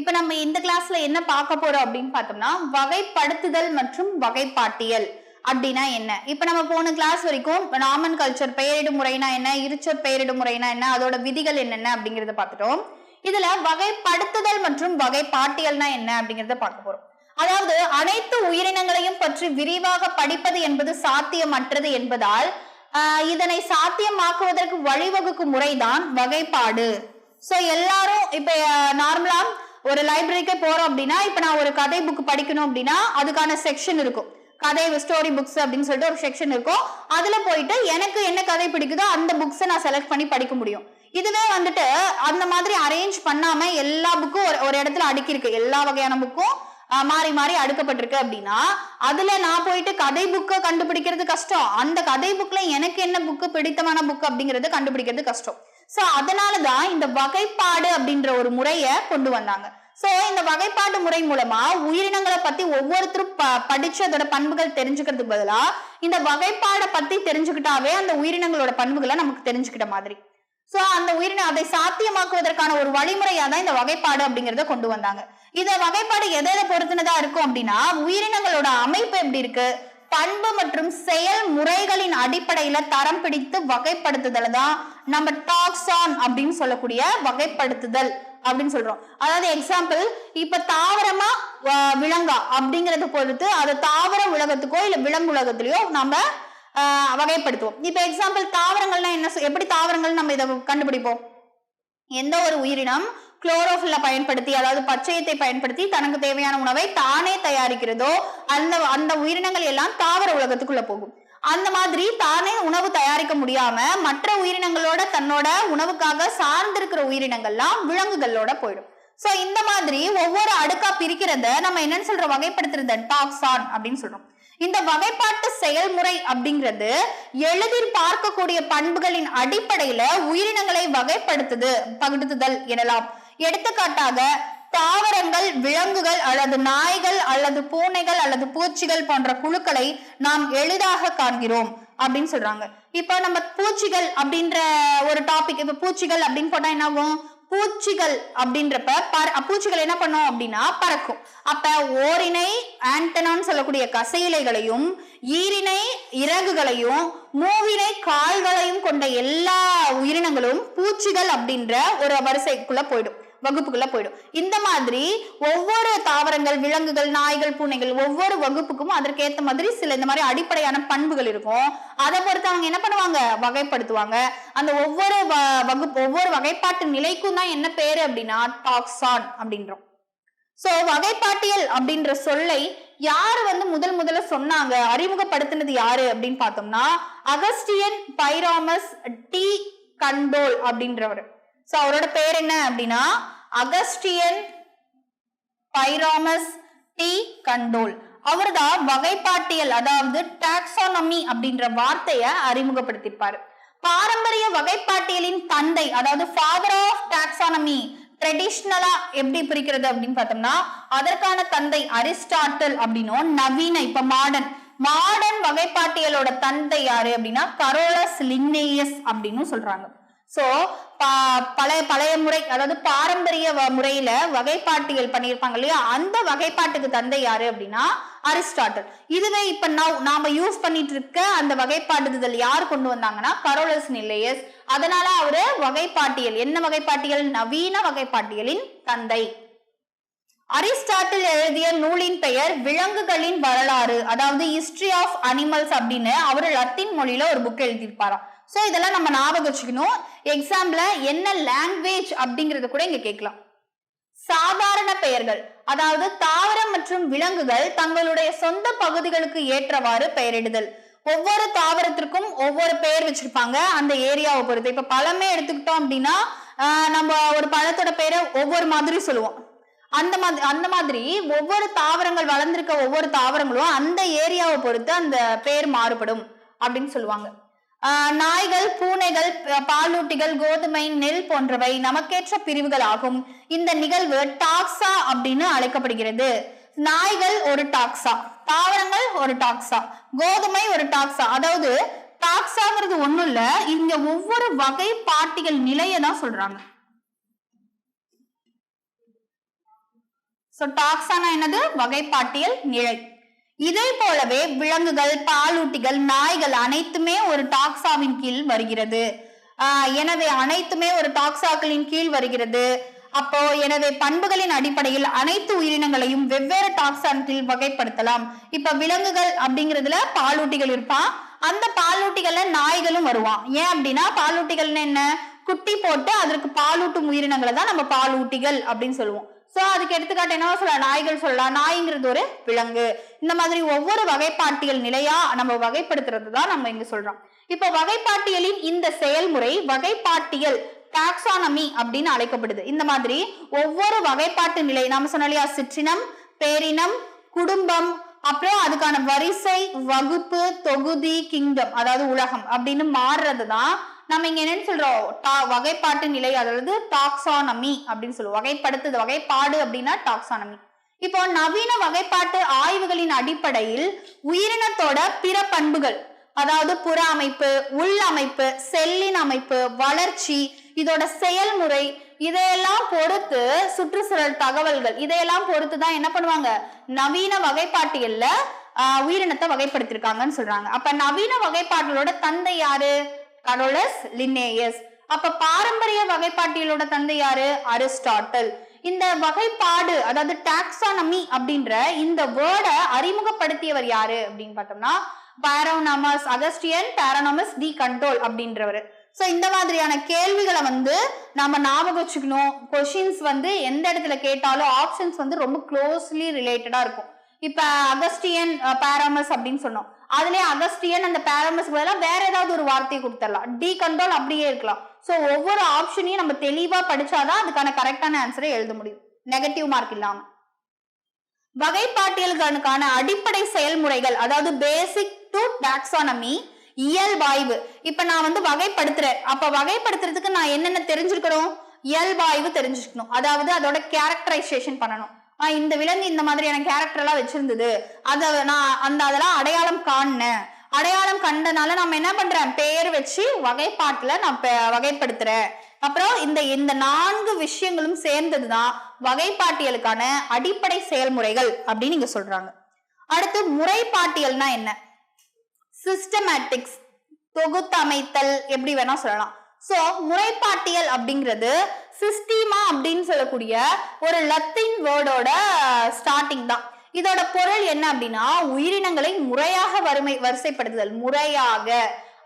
இப்ப நம்ம இந்த கிளாஸ்ல என்ன பார்க்க போறோம் அப்படின்னு பார்த்தோம்னா வகைப்படுத்துதல் மற்றும் வகைப்பாட்டியல் அப்படின்னா என்ன? இப்ப நம்ம போன கிளாஸ் வரைக்கும் நாமன் கல்ச்சர் பெயரிடும் முறைனா என்ன? இருச்சொற் பெயரிடும் முறைனா என்ன? அதோட விதிகள் என்னென்ன அப்படிங்கறத பார்த்துட்டோம். இதுல வகைப்படுத்துதல் மற்றும் வகைப்பாட்டியல்னா என்ன அப்படிங்கறத பார்க்க போறோம். அதாவது அனைத்து உயிரினங்களையும் பற்றி விரிவாக படிப்பது என்பது சாத்தியமற்றது என்பதால் ஆஹ் இதனை சாத்தியமாக்குவதற்கு வழிவகுக்கும் முறைதான் வகைப்பாடு. சோ எல்லாரும் இப்ப நார்மலா ஒரு லைப்ரரிக்கே போறோம் அப்படின்னா இப்ப நான் ஒரு கதை புக் படிக்கணும் அப்படின்னா அதுக்கான செக்ஷன் இருக்கும். கதை ஸ்டோரி புக்ஸ் அப்படின்னு சொல்லிட்டு ஒரு செக்ஷன் இருக்கும். அதுல போயிட்டு எனக்கு என்ன கதை பிடிக்குதோ அந்த புக்ஸை நான் செலக்ட் பண்ணி படிக்க முடியும். இதுவே வந்துட்டு அந்த மாதிரி அரேஞ்ச் பண்ணாம எல்லா புக்கும் ஒரு ஒரு இடத்துல அடுக்கியிருக்கு. எல்லா வகையான புக்கும் மாறி மாறி அடுக்கப்பட்டிருக்கு அப்படின்னா அதுல நான் போயிட்டு கதை புக்கை கண்டுபிடிக்கிறது கஷ்டம். அந்த கதை புக்ல எனக்கு என்ன புக்கு பிடித்தமான புக் அப்படிங்கறது கண்டுபிடிக்கிறது கஷ்டம். சோ அதனாலதான் இந்த வகைப்பாடு அப்படின்ற ஒரு முறைய கொண்டு வந்தாங்க. சோ இந்த வகைப்பாட்டு முறை மூலமா உயிரினங்களை பத்தி ஒவ்வொருத்தரும் ப படிச்சு அதோட பண்புகள் தெரிஞ்சுக்கிறதுக்கு பதிலா இந்த வகைப்பாடை பத்தி தெரிஞ்சுக்கிட்டாவே அந்த உயிரினங்களோட பண்புகளை நமக்கு தெரிஞ்சுக்கிட்ட மாதிரி. சோ அந்த உயிரின அதை சாத்தியமாக்குவதற்கான ஒரு வழிமுறையா தான் இந்த வகைப்பாடு அப்படிங்கறத கொண்டு வந்தாங்க. இந்த வகைப்பாடு எதை எதை பொறுத்துனதா இருக்கும் அப்படின்னா உயிரினங்களோட அமைப்பு எப்படி இருக்கு? பண்பு மற்றும் செயல் முறைகளின் அடிப்படையில தரம் பிடித்து வகைப்படுத்துதல் தான் நம்ம டாக்ஸான் அப்படின்னு சொல்லக்கூடிய வகைப்படுத்துதல் அப்படின்னு சொல்றோம். அதாவது எக்ஸாம்பிள் இப்ப தாவரமா விலங்கா அப்படிங்கறத பொறுத்து அது தாவர உலகத்துக்கோ இல்ல விலங்கு உலகத்திலயோ நம்ம வகைப்படுத்துவோம். இப்ப எக்ஸாம்பிள் தாவரங்கள்னா என்ன எப்படி தாவரங்கள் நம்ம இதை கண்டுபிடிப்போம்? எந்த ஒரு உயிரினம் குளோரோஃபில்ல பயன்படுத்தி அதாவது பச்சையத்தை பயன்படுத்தி தனக்கு தேவையான உணவை தானே தயாரிக்கிறதோ அந்த அந்த உயிரினங்கள் எல்லாம் தாவர உலகத்துக்குள்ள போகும். அந்த மாதிரி தானே உணவு தயாரிக்க முடியாம மற்ற உயிரினங்களோட தன்னோட உணவுக்காக சார்ந்திருக்கிற உயிரினங்கள்லாம் விலங்குகளோட போயிடும். சோ இந்த மாதிரி ஒவ்வொரு அடுக்கா பிரிக்கிறத நம்ம என்னன்னு சொல்றோம் வகைப்படுத்துறது டாக்ஸான் அப்படின்னு சொல்றோம். இந்த வகைப்பாட்டு செயல்முறை அப்படிங்கிறது எளிதில் பார்க்கக்கூடிய பண்புகளின் அடிப்படையில உயிரினங்களை வகைப்படுத்துது பகுத்துதல் எனலாம். எடுத்துக்காட்டாக தாவரங்கள் விலங்குகள் அல்லது நாய்கள் அல்லது பூனைகள் அல்லது பூச்சிகள் போன்ற குழுக்களை நாம் எளிதாக காண்கிறோம் அப்படின்னு சொல்றாங்க. இப்ப நம்ம பூச்சிகள் அப்படின்ற ஒரு டாபிக் இப்ப பூச்சிகள் அப்படின்னு போட்டா என்ன ஆகும் பூச்சிகள் அப்படின்றப்ப பற- பூச்சிகள் என்ன பண்ணும் அப்படின்னா பறக்கும். அப்ப ஓரினை ஆண்டனான்னு சொல்லக்கூடிய கசையிலைகளையும் ஈரினை இறகுகளையும் மூவினை கால்களையும் கொண்ட எல்லா உயிரினங்களும் பூச்சிகள் அப்படின்ற ஒரு வரிசைக்குள்ள போயிடும். வகுப்புக்குள்ள போயிடும். இந்த மாதிரி ஒவ்வொரு தாவரங்கள் விலங்குகள் நாய்கள் பூனைகள் ஒவ்வொரு வகுப்புக்கும் அதற்கேத்த மாதிரி சில இந்த மாதிரி அடிப்படையான பண்புகள் இருக்கும். அதை பொறுத்து அவங்க என்ன பண்ணுவாங்க? வகைப்படுத்துவாங்க. அந்த ஒவ்வொரு வ- வகுப்பு ஒவ்வொரு வகைப்பாட்டு நிலைக்கும் தான் என்ன பேரு அப்படின்னா டாக்ஸான் அப்படின்றோம். சோ வகைப்பாட்டியல் அப்படின்ற சொல்லை யாரு வந்து முதல் முதல்ல சொன்னாங்க? அறிமுகப்படுத்தினது யாரு அப்படின்னு பார்த்தோம்னா அகஸ்டியன் பைராமஸ் டி கண்டோல் அப்படின்றவர். சோ அவரோட பேர் என்ன அப்படின்னா அகஸ்டியன் பைராமஸ் டி கண்டோல். அவர்தான் வகைப்பாட்டியல் அதாவது டாக்ஸானமி அப்படின்ற வார்த்தைய அறிமுகப்படுத்தியிருப்பாரு பாரம்பரிய வகைப்பாட்டியலின் தந்தை அதாவது ஃபாதர் ஆஃப் டாக்ஸானமி ட்ரெடிஷ்னலா எப்படி பிரிக்கிறது அப்படின்னு பார்த்தோம்னா அதற்கான தந்தை அரிஸ்டாட்டில் அப்படின்னும் நவீன இப்ப மாடர்ன் மாடர்ன் வகைப்பாட்டியலோட தந்தை யாரு அப்படின்னா கரோலஸ் லின்னேயஸ் அப்படின்னு சொல்றாங்க. சோ பழைய பழைய முறை அதாவது பாரம்பரிய வ- முறையில வகைப்பாட்டியல் பண்ணியிருப்பாங்க இல்லையா? அந்த வகைப்பாட்டுக்கு தந்தை யாரு அப்படின்னா அரிஸ்டாட்டல். இதுவே இப்ப now நாம யூஸ் பண்ணிட்டு இருக்க அந்த வகைப்பாட்டுதல் யார் கொண்டு வந்தாங்கன்னா கரோலஸ் நில்லையஸ். அதனால அவரு வகைப்பாட்டியல் என்ன வகைப்பாட்டியல்? நவீன வகைப்பாட்டியலின் தந்தை. அரிஸ்டாட்டில் எழுதிய நூலின் பெயர் விலங்குகளின் வரலாறு அதாவது ஹிஸ்டரி ஆஃப் அனிமல்ஸ் அப்படின்னு அவர் லத்தீன் மொழியில ஒரு புக் எழுதியிருப்பாராம். சோ இதெல்லாம் நம்ம ஞாபகம் வச்சுக்கணும். எக்ஸாம்ல என்ன லாங்குவேஜ் அப்படிங்கறது கூட இங்க கேட்கலாம். சாதாரண பெயர்கள் அதாவது தாவரம் மற்றும் விலங்குகள் தங்களுடைய சொந்த பகுதிகளுக்கு ஏற்றவாறு பெயரிடுதல். ஒவ்வொரு தாவரத்திற்கும் ஒவ்வொரு பெயர் வச்சிருப்பாங்க அந்த ஏரியாவை பொறுத்து. இப்ப பழமே எடுத்துக்கிட்டோம் அப்படின்னா நம்ம ஒரு பழத்தோட பெயரை ஒவ்வொரு மாதிரி சொல்லுவோம். அந்த மாதிரி அந்த மாதிரி ஒவ்வொரு தாவரங்கள் வளர்ந்திருக்க ஒவ்வொரு தாவரங்களும் அந்த ஏரியாவை பொறுத்து அந்த பெயர் மாறுபடும் அப்படின்னு சொல்லுவாங்க. நாய்கள் பூனைகள் பாலூட்டிகள் கோதுமை நெல் போன்றவை நமக்கேற்ற பிரிவுகள் ஆகும் இந்த நிகழ்வு டாக்ஸா அப்படின்னு அழைக்கப்படுகிறது. நாய்கள் ஒரு டாக்ஸா தாவரங்கள் ஒரு டாக்ஸா கோதுமை ஒரு டாக்ஸா. அதாவது டாக்ஸாங்கிறது ஒண்ணும் இல்ல இங்க ஒவ்வொரு வகை பாட்டிகள் நிலையை தான் சொல்றாங்க. ஸோ டாக்ஸானா என்னது? வகைப்பாட்டியல் நிலை. இதே போலவே விலங்குகள் பாலூட்டிகள் நாய்கள் அனைத்துமே ஒரு டாக்ஸாவின் கீழ் வருகிறது. எனவே அனைத்துமே ஒரு டாக்ஸாக்களின் கீழ் வருகிறது. அப்போ எனவே பண்புகளின் அடிப்படையில் அனைத்து உயிரினங்களையும் வெவ்வேறு டாக்ஸான் கீழ் வகைப்படுத்தலாம். இப்ப விலங்குகள் அப்படிங்கிறதுல பாலூட்டிகள் இருப்பான் அந்த பாலூட்டிகள்ல நாய்களும் வருவான் ஏன் அப்படின்னா பாலூட்டிகள்னு என்ன? குட்டி போட்டு அதற்கு பாலூட்டும் உயிரினங்களை தான் நம்ம பாலூட்டிகள் அப்படின்னு சொல்லுவோம். சோ அதுக்கு எடுத்துக்காட்டு என்ன சொல்லலாம் நாய்கள் சொல்லலாம் நாய்ங்கிறது ஒரு விலங்கு. இந்த மாதிரி ஒவ்வொரு வகைப்பாட்டியல் நிலையா நம்ம வகைப்படுத்துறது தான் நம்ம இங்க சொல்றோம். இப்போ வகைப்பாட்டியலின் இந்த செயல்முறை வகைப்பாட்டியல் டாக்ஸானமி அப்படின்னு அழைக்கப்படுது. இந்த மாதிரி ஒவ்வொரு வகைப்பாட்டு நிலை நாம சொன்னோம் இல்லையா? சிற்றினம் பேரினம் குடும்பம் அப்புறம் அதுக்கான வரிசை வகுப்பு தொகுதி கிங்டம் அதாவது உலகம் அப்படின்னு மாறுறது தான் நம்ம இங்க என்னன்னு சொல்றோம்? டா- வகைப்பாட்டு நிலை அதாவது டாக்ஸானமி அப்படின்னு சொல்லுவோம். வகைப்படுத்துது வகைப்பாடு அப்படின்னா டாக்ஸானமி இப்போ நவீன வகைப்பாட்டு ஆய்வுகளின் அடிப்படையில் உயிரினத்தோட பிற பண்புகள் அதாவது புற அமைப்பு உள் அமைப்பு செல்லின் அமைப்பு வளர்ச்சி இதோட செயல்முறை இதையெல்லாம் பொறுத்து சுற்றுச்சூழல் தகவல்கள் இதையெல்லாம் பொறுத்து தான் என்ன பண்ணுவாங்க? நவீன வகைப்பாட்டியல்ல உயிரினத்தை வகைப்படுத்திருக்காங்கன்னு சொல்றாங்க. அப்ப நவீன வகைப்பாட்டியலோட தந்தை யாரு? கரோலஸ் லின்னேயஸ் அப்ப பாரம்பரிய வகைப்பாட்டியலோட தந்தை யாரு? அரிஸ்டாட்டல் இந்த வகைப்பாடு அதாவது டாக்ஸானமி அப்படின்ற இந்த வேர்டை அறிமுகப்படுத்தியவர் யாரு அப்படின்னு பார்த்தோம்னா பேரோனாமஸ் அகஸ்டியன் பாரோனமஸ் தி கண்ட்ரோல் அப்படின்றவர். சோ இந்த மாதிரியான கேள்விகளை வந்து நாம ஞாபகம் வச்சுக்கணும். கொஷின்ஸ் வந்து எந்த இடத்துல கேட்டாலும் ஆப்ஷன்ஸ் வந்து ரொம்ப க்ளோஸ்லி ரிலேட்டடா இருக்கும். இப்ப அகஸ்டியன் பாராமஸ் அப்படின்னு சொன்னோம். அதுலயே அகஸ்டியன் அந்த பேரமஸ் பதிலாக வேற ஏதாவது ஒரு வார்த்தையை கொடுத்துடலாம். டி கண்ட்ரோல் அப்படியே இருக்கலாம். ஸோ ஒவ்வொரு ஆப்ஷனையும் நம்ம தெளிவா படிச்சாதான் அதுக்கான கரெக்டான ஆன்சரை எழுத முடியும். நெகட்டிவ் மார்க் இல்லாம. வகைப்பாட்டியல்களுக்கான அடிப்படை செயல்முறைகள் அதாவது பேசிக் டு டாக்ஸானமி இயல்பாய்வு. இப்ப நான் வந்து வகைப்படுத்துறேன். அப்ப வகைப்படுத்துறதுக்கு நான் என்னென்ன தெரிஞ்சிருக்கணும் இயல்பாய்வு தெரிஞ்சிருக்கணும். அதாவது அதோட கேரக்டரைசேஷன் பண்ணணும். இந்த விலங்கு இந்த மாதிரியான கேரக்டர் எல்லாம் வச்சிருந்தது. அத நான் அந்த அதெல்லாம் அடையாளம் காணினேன். அடையாளம் கண்டனால நம்ம என்ன பண்றேன்? பேர் வச்சு வகைப்பாட்டுல நான் வகைப்படுத்துறேன். அப்புறம் இந்த இந்த நான்கு விஷயங்களும் சேர்ந்ததுதான் வகைப்பாட்டியலுக்கான அடிப்படை செயல்முறைகள் அப்படின்னு இங்க சொல்றாங்க. அடுத்து முறைப்பாட்டியல்னா என்ன? சிஸ்டமேட்டிக்ஸ் தொகுத்தமைத்தல் எப்படி வேணா சொல்லலாம். சோ முறைப்பாட்டியல் அப்படிங்கிறது சிஸ்டீமா அப்படின்னு சொல்லக்கூடிய ஒரு லத்தீன் வேர்டோட ஸ்டார்டிங் தான். இதோட பொருள் என்ன அப்படின்னா உயிரினங்களை முறையாக வறுமை வரிசைப்படுத்துதல். முறையாக.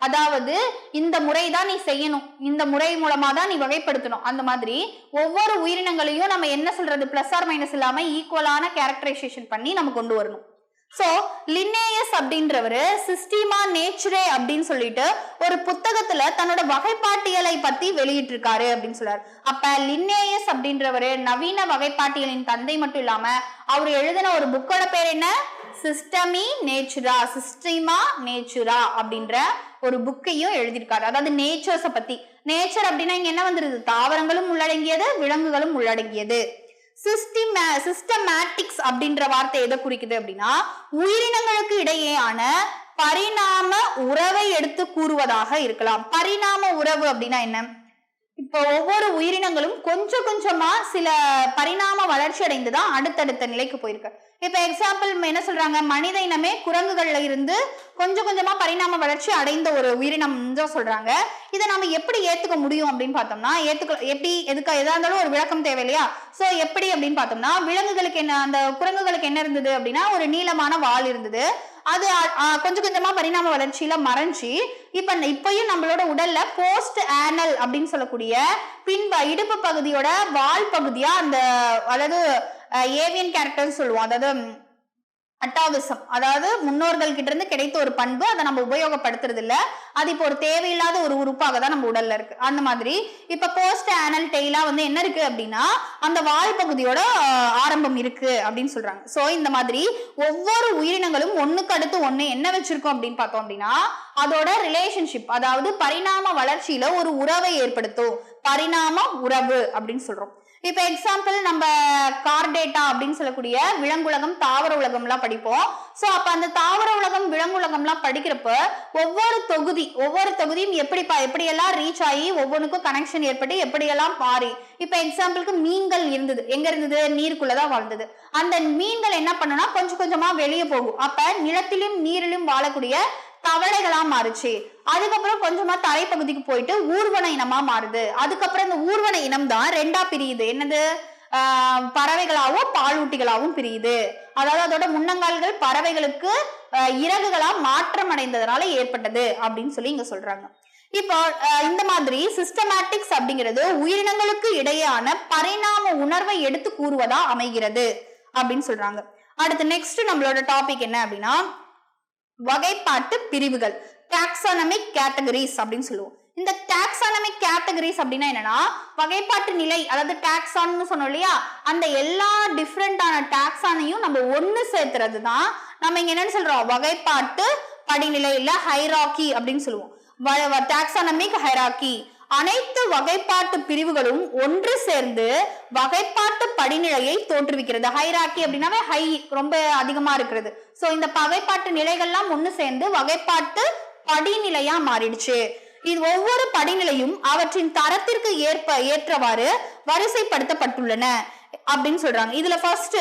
அதாவது இந்த முறை தான் நீ செய்யணும். இந்த முறை மூலமா தான் நீ வகைப்படுத்தணும். அந்த மாதிரி ஒவ்வொரு உயிரினங்களையும் நம்ம என்ன சொல்றது? பிளஸ் ஆர் மைனஸ் இல்லாம ஈக்குவலான கேரக்டரைசேஷன் பண்ணி நம்ம கொண்டு வரணும். சோ லின்னேயஸ் அப்படின்றவரு சிஸ்டிமா நேச்சுரே அப்படின்னு சொல்லிட்டு ஒரு புத்தகத்துல தன்னோட வகைப்பாட்டியலை பத்தி வெளியிட்டிருக்காரு அப்படின்னு சொல்றாரு. அப்ப லின்னேயஸ் அப்படின்றவரு நவீன வகைப்பாட்டியலின் தந்தை மட்டும் இல்லாம அவர் எழுதின ஒரு புக்கோட பேர் என்ன? சிஸ்டமி நேச்சுரா சிஸ்டிமா நேச்சுரா அப்படின்ற ஒரு புக்கையும் எழுதியிருக்காரு. அதாவது நேச்சர்ஸை பத்தி. நேச்சர் அப்படின்னா இங்க என்ன வந்துருது? தாவரங்களும் உள்ளடங்கியது விலங்குகளும் உள்ளடங்கியது. சிஸ்டிமே சிஸ்டமேட்டிக்ஸ் அப்படின்ற வார்த்தை எதை குறிக்குது அப்படின்னா உயிரினங்களுக்கு இடையேயான பரிணாம உறவை எடுத்து கூறுவதாக இருக்கலாம். பரிணாம உறவு அப்படின்னா என்ன? இப்போ ஒவ்வொரு உயிரினங்களும் கொஞ்சம் கொஞ்சமா சில பரிணாம வளர்ச்சி அடைந்துதான் அடுத்தடுத்த நிலைக்கு போயிருக்கு. இப்ப எக்ஸாம்பிள் என்ன சொல்றாங்க? மனித இனமே குரங்குகள்ல இருந்து கொஞ்சம் கொஞ்சமா பரிணாம வளர்ச்சி அடைந்த ஒரு உயிரினம் தான் சொல்றாங்க. இதை நம்ம எப்படி ஏத்துக்க முடியும் அப்படின்னு பார்த்தோம்னா ஏத்துக்க எப்படி எதுக்கு எதா இருந்தாலும் ஒரு விளக்கம் தேவை இல்லையா? சோ எப்படி அப்படின்னு பார்த்தோம்னா விலங்குகளுக்கு என்ன அந்த குரங்குகளுக்கு என்ன இருந்தது அப்படின்னா ஒரு நீளமான வால் இருந்தது. அது கொஞ்சம் கொஞ்சமா பரிணாம வளர்ச்சியில மறைஞ்சு இப்ப இப்பயும் நம்மளோட உடல்ல போஸ்ட் ஆனல் அப்படின்னு சொல்லக்கூடிய பின்ப இடுப்பு பகுதியோட வால் பகுதியா அந்த அதாவது ஏவியன் கேரக்டர்னு சொல்லுவோம். அதாவது அட்டாவிசம். அதாவது முன்னோர்கள் கிட்ட இருந்து கிடைத்த ஒரு பண்பு அதை நம்ம உபயோகப்படுத்துறது இல்ல. அது இப்போ ஒரு தேவையில்லாத ஒரு உறுப்பாக தான் நம்ம உடல்ல இருக்கு. அந்த மாதிரி இப்ப போஸ்ட் ஆனல் டெய்லா வந்து என்ன இருக்கு அப்படின்னா அந்த வால் பகுதியோட ஆரம்பம் இருக்கு அப்படின்னு சொல்றாங்க. சோ இந்த மாதிரி ஒவ்வொரு உயிரினங்களும் ஒண்ணுக்கு அடுத்து ஒண்ணு என்ன வச்சிருக்கோம் அப்படின்னு பார்த்தோம் அப்படின்னா அதோட ரிலேஷன்ஷிப் அதாவது பரிணாம வளர்ச்சியில ஒரு உறவை ஏற்படுத்தும். பரிணாம உறவு அப்படின்னு சொல்றோம். இப்ப எக்ஸாம்பிள் நம்ம கார்டேட்டா அப்படின்னு சொல்லக்கூடிய விலங்குலகம் தாவர உலகம்லாம் படிப்போம். சோ அப்ப அந்த தாவர உலகம் விலங்குலகம்லாம் படிக்கிறப்ப ஒவ்வொரு தொகுதி ஒவ்வொரு தொகுதியும் எப்படி எப்படியெல்லாம் ரீச் ஆகி ஒவ்வொன்றுக்கும் கனெக்ஷன் ஏற்பட்டு எப்படியெல்லாம் மாறி இப்ப எக்ஸாம்பிளுக்கு மீன்கள் இருந்தது. எங்க இருந்தது? நீருக்குள்ளதான் வாழ்ந்தது. அந்த மீன்கள் என்ன பண்ணுனா கொஞ்சம் கொஞ்சமா வெளியே போகும். அப்ப நிலத்திலும் நீரிலும் வாழக்கூடிய தவளைகளா மாறுச்சு. அதுக்கப்புறம் கொஞ்சமா தரைப்பகுதிக்கு போயிட்டு ஊர்வன இனமா மாறுது. அதுக்கப்புறம் இந்த ஊர்வன இனம் தான் ரெண்டா பிரியுது. என்னது? ஆஹ் பறவைகளாவும் பாலூட்டிகளாவும் பிரியுது. அதாவது அதோட முன்னங்கால்கள் பறவைகளுக்கு இறகுகளா மாற்றம் அடைந்ததுனால ஏற்பட்டது அப்படின்னு சொல்லி இங்க சொல்றாங்க. இப்போ இந்த மாதிரி சிஸ்டமேட்டிக்ஸ் அப்படிங்கிறது உயிரினங்களுக்கு இடையேயான பரிணாம உணர்வை எடுத்து கூறுவதா அமைகிறது அப்படின்னு சொல்றாங்க. அடுத்து நெக்ஸ்ட் நம்மளோட டாபிக் என்ன அப்படின்னா வகைப்பாட்டு பிரிவுகள். டாக்ஸானமிக் கேட்டகரிஸ் அப்படின்னு சொல்லுவோம். இந்த டாக்ஸானமிக் கேட்டகரிஸ் அப்படின்னா என்னன்னா வகைப்பாட்டு நிலை அதாவது டாக்ஸான்னு சொன்னோம் இல்லையா? அந்த எல்லா டிஃப்ரெண்டான டாக்ஸானையும் நம்ம ஒண்ணு சேர்த்துறது தான் நம்ம இங்க என்னன்னு சொல்றோம்? வகைப்பாட்டு படிநிலை இல்ல ஹைராக்கி அப்படின்னு சொல்லுவோம். டாக்ஸானமிக் ஹைராக்கி அனைத்து வகைப்பாட்டு பிரிவுகளும் ஒன்று சேர்ந்து வகைப்பாட்டு படிநிலையை தோற்றுவிக்கிறது. ஹைராக்கி அப்படின்னாவே ஹை ரொம்ப அதிகமா இருக்கிறது. சோ இந்த வகைப்பாட்டு நிலைகள்லாம் ஒன்று சேர்ந்து வகைப்பாட்டு படிநிலையா மாறிடுச்சு. இது ஒவ்வொரு படிநிலையும் அவற்றின் தரத்திற்கு ஏற்ப ஏற்றவாறு வரிசைப்படுத்தப்பட்டுள்ளன அப்படின்னு சொல்றாங்க. இதுல ஃபர்ஸ்ட்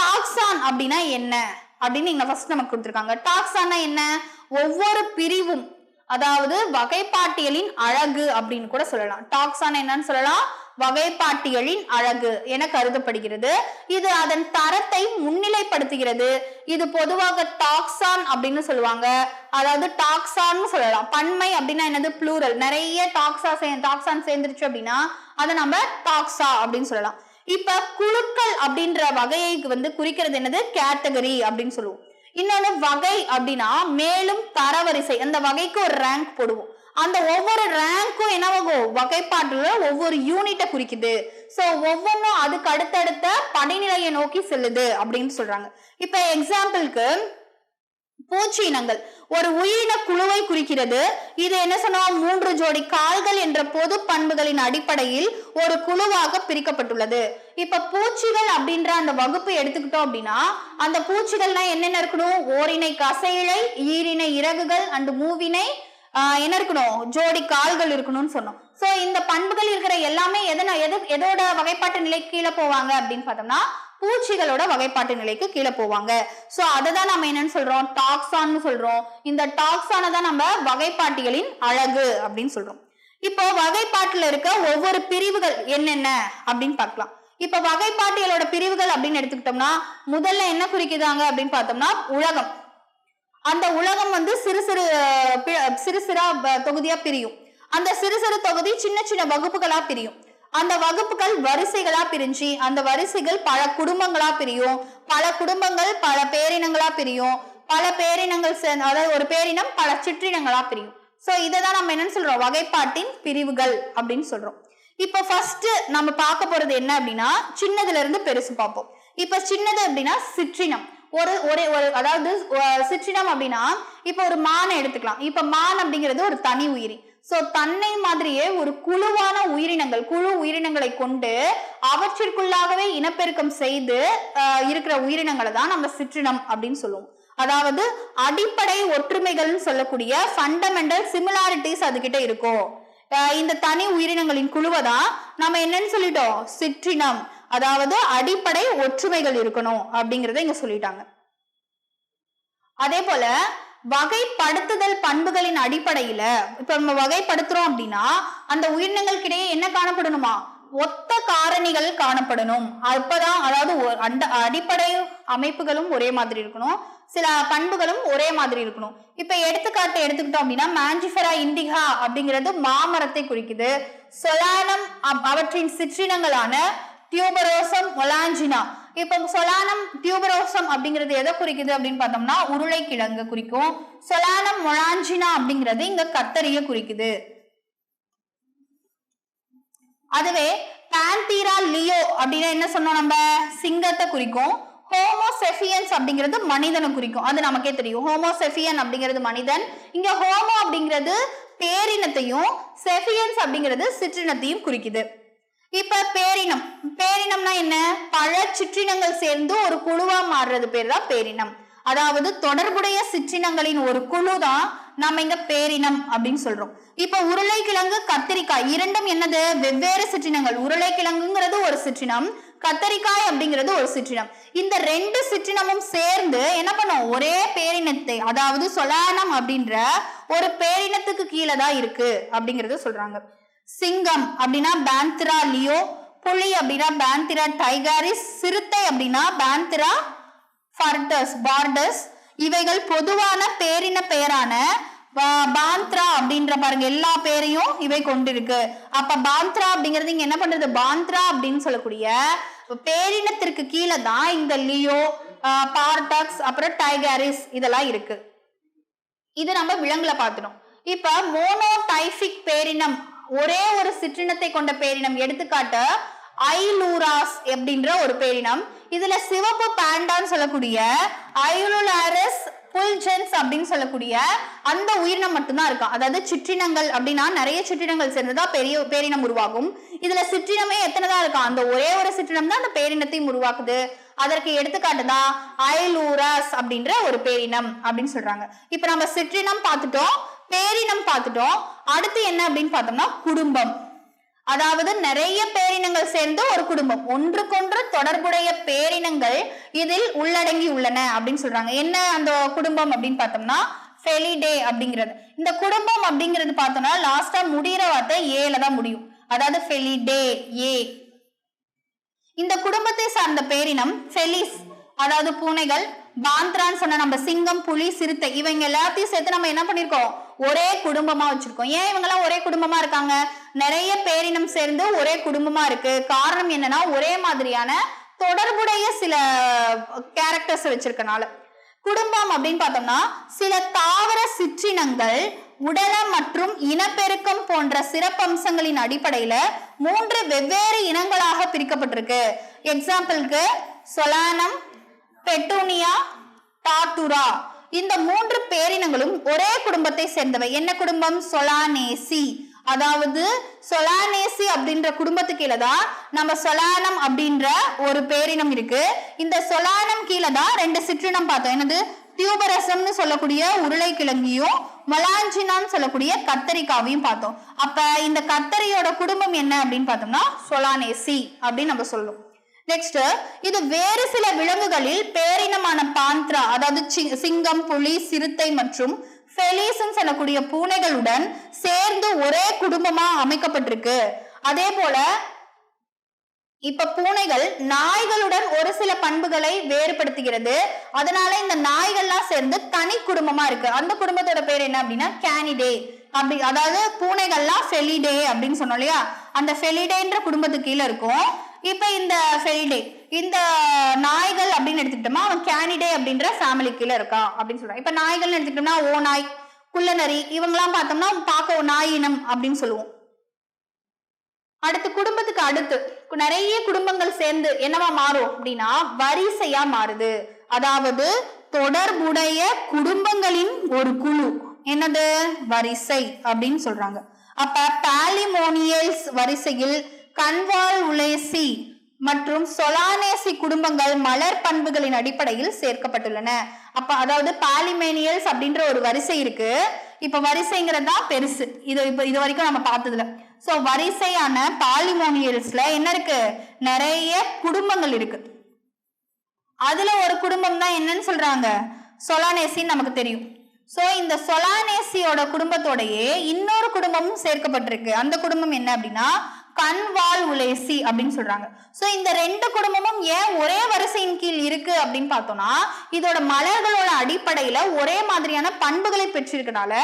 டாக்ஸான் அப்படின்னா என்ன? அப்படின்னு இங்க ஃபர்ஸ்ட் நமக்கு கொடுத்துருக்காங்க. டாக்ஸான்னா என்ன? ஒவ்வொரு பிரிவும் அதாவது வகைப்பாட்டியலின் அழகு அப்படின்னு கூட சொல்லலாம். டாக்ஸான் என்னன்னு சொல்லலாம். வகைப்பாட்டியலின் அழகு என கருதப்படுகிறது. இது அதன் தரத்தை முன்னிலைப்படுத்துகிறது. இது பொதுவாக டாக்ஸான் அப்படின்னு சொல்லுவாங்க. அதாவது டாக்ஸான்னு சொல்லலாம். பன்மை அப்படின்னா என்னது? ப்ளூரல் நிறைய டாக்ஸா சே டாக்ஸான் சேர்ந்துருச்சு அப்படின்னா அதை நம்ம டாக்ஸா அப்படின்னு சொல்லலாம். இப்ப குழுக்கள் அப்படின்ற வகையை வந்து குறிக்கிறது என்னது? கேட்டகரி அப்படின்னு சொல்லுவோம். இன்னொன்னு வகை அப்படின்னா மேலும் தரவரிசை. அந்த வகைக்கு ஒரு ரேங்க் போடுவோம். அந்த ஒவ்வொரு ரேங்க்கும் என்னவாகும் வகைப்பாட்டுல ஒவ்வொரு யூனிட்டை குறிக்குது. சோ ஒவ்வொன்றும் அதுக்கு அடுத்தடுத்த படிநிலையை நோக்கி செல்லுது அப்படின்னு சொல்றாங்க. இப்ப எக்ஸாம்பிளுக்கு பூச்சி இனங்கள். ஒரு உயிரின குழுவை குறிக்கிறது. இது என்ன சொன்னோம் மூன்று ஜோடி கால்கள் என்ற பொது பண்புகளின் அடிப்படையில் ஒரு குழுவாக பிரிக்கப்பட்டுள்ளது. இப்ப பூச்சிகள் அப்படின்ற அந்த வகுப்பு எடுத்துக்கிட்டோம் அப்படின்னா அந்த பூச்சிகள்லாம் என்னென்ன இருக்கணும்? ஓரினை கசையிலை ஈரினை இறகுகள் அண்டு மூவினை என்ன இருக்கணும்? ஜோடி கால்கள் இருக்கணும்னு சொன்னோம். சோ இந்த பண்புகள் இருக்கிற எல்லாமே எதனா எது எதோட வகைப்பாட்டு நிலை கீழே போவாங்க அப்படின்னு பார்த்தோம்னா பூச்சிகளோட வகைப்பாட்டு நிலைக்கு கீழே போவாங்க. சோ அதை தான் நம்ம என்னன்னு சொல்றோம்? டாக்ஸான்னு சொல்றோம். இந்த டாக்ஸான தான் நம்ம வகைப்பாட்டிகளின் அழகு அப்படின்னு சொல்றோம். இப்போ வகைப்பாட்டுல இருக்க ஒவ்வொரு பிரிவுகள் என்னென்ன அப்படின்னு பார்க்கலாம். இப்ப வகைப்பாட்டியலோட பிரிவுகள் அப்படின்னு எடுத்துக்கிட்டோம்னா முதல்ல என்ன குறிக்குதாங்க அப்படின்னு பார்த்தோம்னா உலகம். அந்த உலகம் வந்து சிறு சிறு பி- சிறு சிறா தொகுதியா பிரியும். அந்த சிறு சிறு தொகுதி சின்ன சின்ன வகுப்புகளா பிரியும். அந்த வகுப்புகள் வரிசைகளா பிரிஞ்சு அந்த வரிசைகள் பல குடும்பங்களா பிரியும். பல குடும்பங்கள் பல பேரினங்களா பிரியும். பல பேரினங்கள் அதாவது ஒரு பேரினம் பல சிற்றினங்களா பிரியும். சோ இதை தான் நம்ம என்னன்னு சொல்றோம் வகைப்பாட்டின் பிரிவுகள் அப்படின்னு சொல்றோம். இப்போ ஃபர்ஸ்ட் நம்ம பார்க்க போறது என்ன அப்படின்னா சின்னதுல இருந்து பெருசு பார்ப்போம். இப்ப சின்னது அப்படின்னா சிற்றினம். ஒரு ஒரே ஒரு அதாவது சிற்றினம் அப்படின்னா இப்ப ஒரு மானை எடுத்துக்கலாம். இப்ப மான் அப்படிங்கிறது ஒரு தனி உயிரி. சோ தன்னை மாதிரியே ஒரு குழுவான உயிரினங்கள் குழு உயிரினங்களை கொண்டு அவற்றிற்குள்ளாகவே இனப்பெருக்கம் செய்து இருக்கிற உயிரினங்களை தான் நம்ம சிற்றினம் அப்படின்னு சொல்லுவோம். அதாவது அடிப்படை ஒற்றுமைகள்னு சொல்லக்கூடிய ஃபண்டமெண்டல் சிமிலாரிட்டிஸ் அதுகிட்ட இருக்கும். இந்த தனி உயிரினங்களின் குழுவை தான் நம்ம என்னன்னு சொல்லிட்டோம்? சிற்றினம். அதாவது அடிப்படை ஒற்றுமைகள் இருக்கணும் அப்படிங்கறத இங்க சொல்லிட்டாங்க. அதே போல வகைப்படுத்துதல் பண்புகளின் அடிப்படையில இப்ப நம்ம வகைப்படுத்துறோம் அப்படின்னா அந்த உயிரினங்களுக்கிடையே என்ன காணப்படணுமா? ஒத்த காரணிகள் காணப்படணும். அப்பதான் அதாவது ஒ- அண்ட அடிப்படை அமைப்புகளும் ஒரே மாதிரி இருக்கணும். சில பண்புகளும் ஒரே மாதிரி இருக்கணும். இப்ப எடுத்துக்காட்டு எடுத்துக்கிட்டோம் அப்படின்னா மாஞ்சிஃபெரா இண்டிகா அப்படிங்கிறது மாமரத்தை குறிக்குது. சொலானம் அவற்றின் சிற்றினங்களான டியூபரோசம் ஒலாஞ்சினா இப்ப சொலானம் டியூபரோசம் அப்படிங்கிறது எதை குறிக்குது அப்படின்னு பார்த்தோம்னா உருளைக்கிழங்கு குறிக்கும். சொலானம் மொலாஞ்சினா அப்படிங்கிறது இங்க கத்தரிய குறிக்குது. அதுவே பாந்தீரா லியோ அப்படின்னா என்ன சொன்னோம் நம்ம? சிங்கத்தை குறிக்கும். ஹோமோசெஃபியன்ஸ் அப்படிங்கிறது மனிதனை குறிக்கும். அது நமக்கே தெரியும். ஹோமோசெஃபியன் அப்படிங்கிறது மனிதன். இங்க ஹோமோ அப்படிங்கிறது பேரினத்தையும் செஃபியன்ஸ் அப்படிங்கிறது சிற்றினத்தையும் குறிக்குது. இப்ப பேரினம். பேரினம்னா என்ன? பல சிற்றினங்கள் சேர்ந்து ஒரு குழுவா மாறுறது பேர் தான் பேரினம். அதாவது தொடர்புடைய சிற்றினங்களின் ஒரு குழு தான் நம்ம இங்க பேரினம் அப்படின்னு சொல்றோம். இப்ப உருளைக்கிழங்கு கத்திரிக்காய் இரண்டும் என்னது? வெவ்வேறு சிற்றினங்கள். உருளைக்கிழங்குங்கிறது ஒரு சிற்றினம். கத்தரிக்காய் அப்படிங்கிறது ஒரு சிற்றினம். இந்த ரெண்டு சிற்றினமும் சேர்ந்து என்ன பண்ணும்? ஒரே பேரினத்தை அதாவது சொலானம் அப்படின்ற ஒரு பேரினத்துக்கு கீழே தான் இருக்கு அப்படிங்கறத சொல்றாங்க. சிங்கம் அப்படின்னா பேந்திரா லியோ. புலி அப்படின்னா பேந்திரா டைகாரிஸ். சிறுத்தை அப்படின்னா பேந்திரா ஃபர்டஸ் பார்டஸ். இவைகள் பொதுவான பேரின பெயரான பாந்த்ரா அப்படின்ற பாருங்க எல்லா பேரையும் இவை கொண்டிருக்கு. அப்ப பாந்த்ரா அப்படிங்கிறது இங்க என்ன பண்றது? பாந்த்ரா அப்படின்னு சொல்லக்கூடிய பேரினத்திற்கு கீழே தான் இந்த லியோ பார்டக்ஸ் அப்புறம் டைகாரிஸ் இதெல்லாம் இருக்கு. இது நம்ம விலங்குல பார்த்துட்டோம். இப்ப மோனோடைபிக் பேரினம் ஒரே ஒரு சிற்றினத்தை கொண்ட பேரினம் எடுத்துக்காட்டு ஐலூராஸ் அப்படின்ற ஒரு பேரினம் இதுல சிவப்பு பேண்டான்னு சொல்லக்கூடிய ஐலுலாரஸ் புல்ஜென்ஸ் அப்படின்னு சொல்லக்கூடிய அந்த உயிரினம் மட்டும்தான் இருக்கும். அதாவது சிற்றினங்கள் அப்படின்னா நிறைய சிற்றினங்கள் சேர்ந்ததா பெரிய பேரினம் உருவாகும். இதுல சிற்றினமே எத்தனை தான் இருக்கும்? அந்த ஒரே ஒரு சிற்றினம் தான் அந்த பேரினத்தையும் உருவாக்குது. அதற்கு எடுத்துக்காட்டு தான் ஐலூராஸ் அப்படின்ற ஒரு பேரினம் அப்படின்னு சொல்றாங்க. இப்ப நம்ம சிற்றினம் பார்த்துட்டோம் பேரினம் பார்த்துட்டோம். அடுத்து என்ன அப்படின்னு பார்த்தோம்னா குடும்பம். அதாவது நிறைய பேரினங்கள் சேர்ந்து ஒரு குடும்பம். ஒன்றுக்கொன்று தொடர்புடைய பேரினங்கள் இதில் உள்ளடங்கி உள்ளன அப்படின்னு சொல்றாங்க. என்ன அந்த குடும்பம் அப்படின்னு பார்த்தோம்னா ஃபெலிடே அப்படிங்கிறது. இந்த குடும்பம் அப்படிங்கிறது பார்த்தோம்னா லாஸ்டா முடிகிற வார்த்தை ஏல தான் முடியும். அதாவது ஃபெலிடே ஏ இந்த குடும்பத்தை சார்ந்த பேரினம் ஃபெலிஸ் அதாவது பூனைகள் பாந்த்ரான்னு சொன்ன நம்ம சிங்கம் புலி சிறுத்தை இவங்க எல்லாத்தையும் சேர்த்து நம்ம என்ன பண்ணிருக்கோம்? ஒரே குடும்பமா வச்சிருக்கோம். ஏன் இவங்க எல்லாம் ஒரே குடும்பமா இருக்காங்க? நிறைய பேரினம் சேர்ந்து ஒரே குடும்பமா இருக்கு. காரணம் என்னன்னா ஒரே மாதிரியான தொடர்புடைய சில கேரக்டர்ஸ் வச்சிருக்கனால. குடும்பம் அப்படின்னு பார்த்தோம்னா சில தாவர சிற்றினங்கள் உடலம் மற்றும் இனப்பெருக்கம் போன்ற சிறப்பம்சங்களின் அடிப்படையில மூன்று வெவ்வேறு இனங்களாக பிரிக்கப்பட்டிருக்கு. எக்ஸாம்பிளுக்கு சொலானம் பெட்டூனியா டாட்டுரா இந்த மூன்று பேரினங்களும் ஒரே குடும்பத்தை சேர்ந்தவை. என்ன குடும்பம்? சொலானேசி. அதாவது சொலானேசி அப்படின்ற குடும்பத்துக்கு கீழே தான் நம்ம சொலானம் அப்படின்ற ஒரு பேரினம் இருக்கு. இந்த சொலானம் கீழே தான் ரெண்டு சிற்றினம் பார்த்தோம். என்னது? டியூபரசம்னு சொல்லக்கூடிய உருளைக்கிழங்கியும் மொலாஞ்சினான்னு சொல்லக்கூடிய கத்தரிக்காவையும் பார்த்தோம். அப்ப இந்த கத்தரியோட குடும்பம் என்ன அப்படின்னு பார்த்தோம்னா சொலானேசி அப்படின்னு நம்ம சொல்லுவோம் நெக்ஸ்ட் இது வேறு சில விலங்குகளில் பேரினமான பாந்த்ரா அதாவது சி- சிங்கம் புலி சிறுத்தை மற்றும் ஃபெலிஸ்ன்னு சொல்லக்கூடிய பூனைகளுடன் சேர்ந்து ஒரே குடும்பமா அமைக்கப்பட்டிருக்கு. அதே போல இப்ப பூனைகள் நாய்களுடன் ஒரு சில பண்புகளை வேறுபடுத்துகிறது. அதனால இந்த நாய்கள்லாம் சேர்ந்து தனி குடும்பமா இருக்கு. அந்த குடும்பத்தோட பேர் என்ன அப்படின்னா கேனிடே. அப்படி அதாவது பூனைகள்லாம் ஃபெலிடே அப்படின்னு சொன்னோம் இல்லையா? அந்த ஃபெலிடேன்ற குடும்பத்துக்கு கீழே இருக்கும். இப்ப இந்த ஃபெல்டே இந்த நாய்கள் அப்படின்னு எடுத்துக்கிட்டோமா அவன் கேனிடே அப்படின்ற ஃபேமிலி கீழே இருக்கான் அப்படின்னு சொல்றான். இப்ப நாய்கள்னு எடுத்துக்கிட்டோம்னா ஓ நாய் குள்ளநரி இவங்கெல்லாம் பார்த்தோம்னா பார்க்க நாய் இனம் அப்படின்னு சொல்லுவோம். அடுத்து குடும்பத்துக்கு அடுத்து நிறைய குடும்பங்கள் சேர்ந்து என்னவா மாறும் அப்படின்னா வரிசையா மாறுது. அதாவது தொடர்புடைய குடும்பங்களின் ஒரு குழு. என்னது? வரிசை அப்படின்னு சொல்றாங்க. அப்ப பாலிமோனியல்ஸ் வரிசையில் கன்வால் உலேசி மற்றும் சொலானேசி குடும்பங்கள் மலர் பண்புகளின் அடிப்படையில் சேர்க்கப்பட்டுள்ளன. அப்ப அதாவது பாலிமேனியல்ஸ் அப்படின்ற ஒரு வரிசை இருக்கு. இப்ப வரிசைங்கிறது தான் பெருசு. இது இப்ப இது வரைக்கும் நம்ம பார்த்ததுல ஸோ வரிசையான பாலிமோனியல்ஸ்ல என்ன இருக்கு? நிறைய குடும்பங்கள் இருக்கு. அதுல ஒரு குடும்பம் தான் என்னன்னு சொல்றாங்க? சொலானேசின்னு நமக்கு தெரியும். ஸோ இந்த சொலானேசியோட குடும்பத்தோடையே இன்னொரு குடும்பமும் சேர்க்கப்பட்டிருக்கு. அந்த குடும்பம் என்ன அப்படின்னா கண்வால் உலேசி அப்படின்னு சொல்றாங்க. சோ இந்த ரெண்டு குடும்பமும் ஏன் ஒரே வரிசையின் கீழ் இருக்கு அப்படின்னு பார்த்தோம்னா இதோட மலர்களோட அடிப்படையில ஒரே மாதிரியான பண்புகளை பெற்றிருக்கனால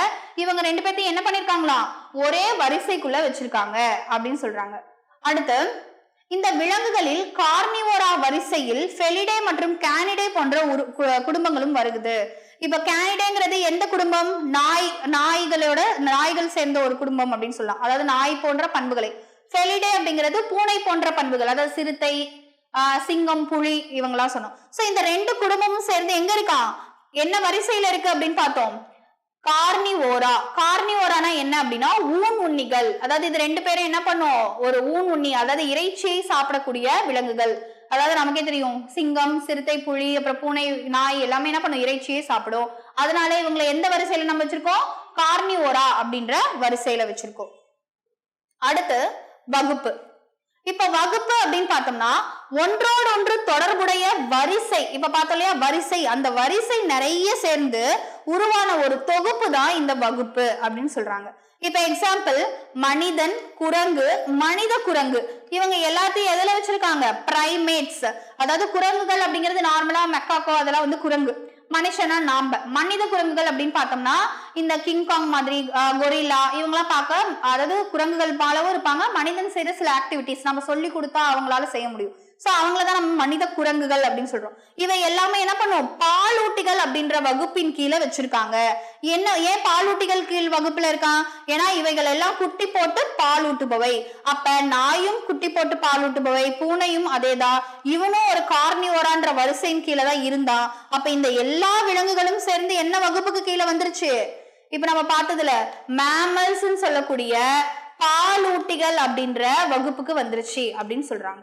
இவங்க ரெண்டு பேர்த்தையும் என்ன பண்ணிருக்காங்களா? ஒரே வரிசைக்குள்ள வச்சிருக்காங்க அப்படின்னு சொல்றாங்க. அடுத்து இந்த விலங்குகளில் கார்னிவோரா வரிசையில் ஃபெலிடே மற்றும் கேனிடே போன்ற குடும்பங்களும் வருகுது. இப்ப கேனிடேங்கிறது எந்த குடும்பம்? நாய் நாய்களோட நாய்கள் சேர்ந்த ஒரு குடும்பம் அப்படின்னு சொல்லலாம். அதாவது நாய் போன்ற பண்புகளை. ஃபெலிடே அப்படிங்கிறது பூனை போன்ற பண்புகள் அதாவது சிறுத்தை சிங்கம் புலி இவங்கெல்லாம் சொன்னோம். சோ இந்த ரெண்டு குடும்பமும் சேர்ந்து எங்க இருக்கா? என்ன வரிசையில இருக்கு அப்படின்னு பார்த்தோம். கார்னிவோரா. கார்னிவோரானா என்ன அப்படின்னா ஊன் உண்ணிகள். அதாவது இது ரெண்டு பேரும் என்ன பண்ணும்? ஒரு ஊன் உண்ணி அதாவது இறைச்சியை சாப்பிடக்கூடிய விலங்குகள். அதாவது நமக்கே தெரியும் சிங்கம் சிறுத்தை புலி அப்புறம் பூனை நாய் எல்லாமே என்ன பண்ணும்? இறைச்சியை சாப்பிடும். அதனால இவங்களை எந்த வரிசையில நம்ம வச்சிருக்கோம்? கார்னிவோரா அப்படின்ற வரிசையில வச்சிருக்கோம். அடுத்து வகுப்பு. இப்ப வகுப்பு அப்படின்னு பார்த்தோம்னா ஒன்றோடு ஒன்று தொடர்புடைய வரிசை இப்ப பார்த்தோம் இல்லையா வரிசை. அந்த வரிசை நிறைய சேர்ந்து உருவான ஒரு தொகுப்பு தான் இந்த வகுப்பு அப்படின்னு சொல்றாங்க. இப்ப எக்ஸாம்பிள் மனிதன் குரங்கு மனித குரங்கு. இவங்க எல்லாத்தையும் எதுல வச்சிருக்காங்க? பிரைமேட்ஸ் அதாவது குரங்குகள் அப்படிங்கிறது நார்மலா மெக்காக்கோ அதெல்லாம் வந்து குரங்கு. மனுஷனா நாம மனித குரங்குகள் அப்படின்னு பார்த்தோம்னா இந்த கிங்காங் மாதிரி கொரில்லா இவங்கெல்லாம் பார்க்க அதாவது குரங்குகள் பாலவும் இருப்பாங்க. மனிதன் செய்யற சில ஆக்டிவிட்டிஸ் நம்ம சொல்லி கொடுத்தா அவங்களால செய்ய முடியும். சோ அவங்கள தான் நம்ம மனித குரங்குகள் அப்படின்னு சொல்றோம். இவை எல்லாமே என்ன பண்ணுவோம் பாலூட்டிகள் அப்படின்ற வகுப்பின் கீழே வச்சிருக்காங்க. என்ன ஏன் பாலூட்டிகள் கீழ் வகுப்புல இருக்கான்? ஏன்னா இவைகள் எல்லாம் குட்டி போட்டு பாலூட்டுபவை. அப்ப நாயும் குட்டி போட்டு பாலூட்டுபவை பூனையும் அதேதான். இவனும் ஒரு கார்னிவோரான்ற வரிசையின் கீழே தான் இருந்தான். அப்ப இந்த எல்லா விலங்குகளும் சேர்ந்து என்ன வகுப்புக்கு கீழே வந்துருச்சு? இப்ப நம்ம பார்த்ததுல மேமல்ஸ் சொல்லக்கூடிய பாலூட்டிகள் அப்படின்ற வகுப்புக்கு வந்துருச்சு அப்படின்னு சொல்றாங்க.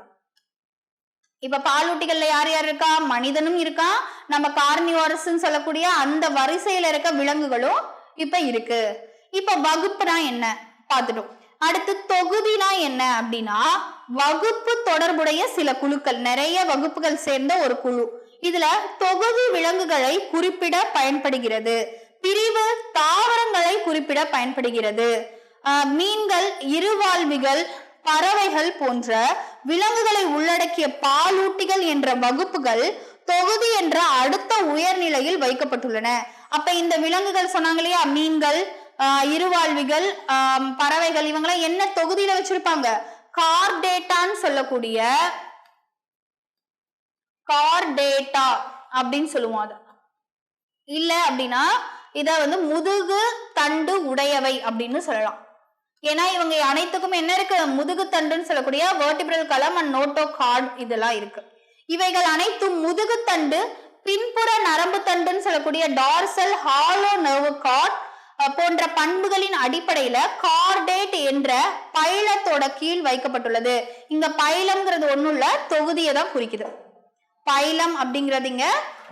இப்ப பாலூட்டிகள்ல யார் யார் இருக்கா? மனிதனும் இருக்கா. நம்ம கார்னிவாரஸ் சொல்லக்கூடிய அந்த வரிசையில இருக்க விலங்குகளும் இப்ப இருக்கு. இப்ப வகுப்புனா என்ன? பார்த்துட்டோம். அடுத்து தொகுதினா என்ன அப்படின்னா வகுப்பு தொடர்புடைய சில குழுக்கள். நிறைய வகுப்புகள் சேர்ந்த ஒரு குழு. இதுல தொகுதி விலங்குகளை குறிப்பிட பயன்படுகிறது. பிரிவு தாவரங்களை குறிப்பிட பயன்படுகிறது. மீன்கள் இருவாழ்விகள் பறவைகள் போன்ற விலங்குகளை உள்ளடக்கிய பாலூட்டிகள் என்ற வகுப்புகள் தொகுதி என்ற அடுத்த உயர்நிலையில் வைக்கப்பட்டுள்ளன. அப்ப இந்த விலங்குகள் சொன்னாங்க இல்லையா? மீன்கள் ஆஹ் இருவாழ்விகள் ஆஹ் பறவைகள் இவங்கெல்லாம் என்ன தொகுதியில வச்சிருப்பாங்க? கார்டேட்டான்னு சொல்லக்கூடிய கார்டேட்டா அப்படின்னு சொல்லுவோம் அது. இல்ல அப்படின்னா இத வந்து முதுகு தண்டு உடையவை அப்படின்னு சொல்லலாம். ஏன்னா இவங்க அனைத்துக்கும் என்ன இருக்கு? முதுகு தண்டுன்னு சொல்லக்கூடிய வேர்டிபிரல் களம் அண்ட் நோட்டோ கார்டு இதெல்லாம் இருக்கு. இவைகள் அனைத்தும் முதுகு தண்டு பின்புற நரம்பு தண்டுன்னு சொல்லக்கூடிய டார்சல் ஹாலோ நர்வு கார்ட் போன்ற பண்புகளின் அடிப்படையில கார்டேட் என்ற பைலத்தோட கீழ் வைக்கப்பட்டுள்ளது. இங்க பைலம்ங்கிறது ஒண்ணும் இல்ல தொகுதியை தான் குறிக்குது. பைலம் அப்படிங்கிறது இங்க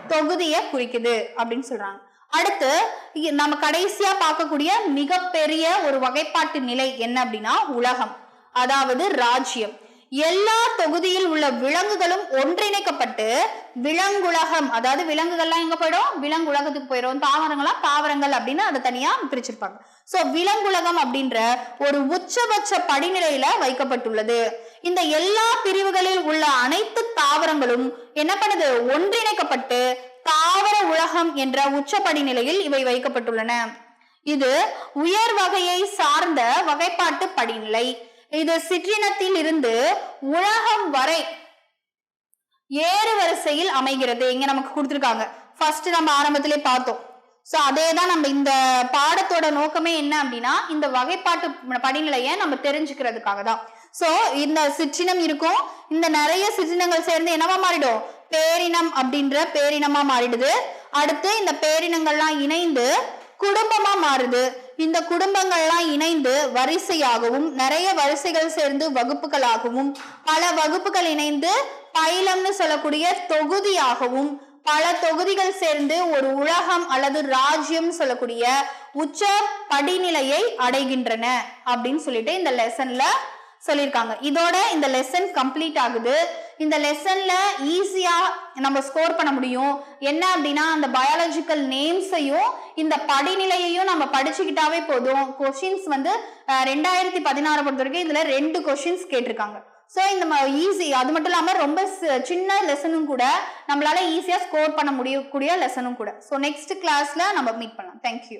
தொகுதியை குறிக்குது அப்படின்னு சொல்றாங்க. அடுத்து நம்ம கடைசியா பார்க்கக்கூடிய மிகப்பெரிய ஒரு வகைப்பாட்டு நிலை என்ன அப்படின்னா உலகம். அதாவது ராஜ்யம். எல்லா தொகுதியில் உள்ள விலங்குகளும் ஒன்றிணைக்கப்பட்டு விலங்குலகம் அதாவது விலங்குகள்லாம் எங்க போயிடும்? விலங்குலகத்துக்கு போயிடும். தாவரங்களா? தாவரங்கள் அப்படின்னு அதை தனியா பிரிச்சிருப்பாங்க. சோ விலங்குலகம் அப்படின்ற ஒரு உச்சபட்ச படிநிலையில வைக்கப்பட்டுள்ளது. இந்த எல்லா பிரிவுகளில் உள்ள அனைத்து தாவரங்களும் என்ன பண்ணுது? ஒன்றிணைக்கப்பட்டு தாவர உலகம் என்ற உச்சப்படி நிலையில் இவை வைக்கப்பட்டுள்ளன. இது உயர் வகையை சார்ந்த வகைப்பாட்டு படிநிலை. இது சிற்றினத்தில் இருந்து உலகம் வரை ஏறு வரிசையில் அமைகிறது. இங்க நமக்கு கொடுத்திருக்காங்க. ஃபர்ஸ்ட் நம்ம ஆரம்பத்திலே பார்த்தோம். சோ அதே தான் நம்ம இந்த பாடத்தோட நோக்கமே என்ன அப்படின்னா இந்த வகைப்பாட்டு படிநிலையை நம்ம தெரிஞ்சுக்கிறதுக்காக தான் சோ இந்த சிற்றினம் இருக்கும். இந்த நிறைய சிற்றினங்கள் சேர்ந்து என்னவா மாறிடும்? பேரினம் அப்படின்ற பேரினமா மாறிடுது. அடுத்து இந்த பேரினங்கள்லாம் இணைந்து குடும்பமா மாறுது. இந்த குடும்பங்கள்லாம் இணைந்து வரிசையாகவும் நிறைய வரிசைகள் சேர்ந்து வகுப்புகளாகவும் பல வகுப்புகள் இணைந்து பைலம்னு சொல்லக்கூடிய தொகுதியாகவும் பல தொகுதிகள் சேர்ந்து ஒரு உலகம் அல்லது ராஜ்யம் சொல்லக்கூடிய உச்ச படிநிலையை அடைகின்றன அப்படின்னு சொல்லிட்டு இந்த லெசன்ல சொல்லியிருக்காங்க. இதோட இந்த லெசன் கம்ப்ளீட் ஆகுது. இந்த லெசன்ல ஈஸியா நம்ம ஸ்கோர் பண்ண முடியும். என்ன அப்படின்னா அந்த பயாலஜிக்கல் நேம்ஸையும் இந்த படிநிலையையும் நம்ம படிச்சுக்கிட்டாவே போதும். கொஷின்ஸ் வந்து ரெண்டாயிரத்தி பதினாறு பொறுத்த வரைக்கும் இதுல ரெண்டு கொஷின்ஸ் கேட்டிருக்காங்க. ஸோ இந்த ஈஸி அது மட்டும் இல்லாமல் ரொம்ப சின்ன லெசனும் கூட நம்மளால ஈஸியாக ஸ்கோர் பண்ண முடியக்கூடிய லெசனும் கூட. ஸோ நெக்ஸ்ட் கிளாஸ்ல நம்ம மீட் பண்ணலாம். Thank you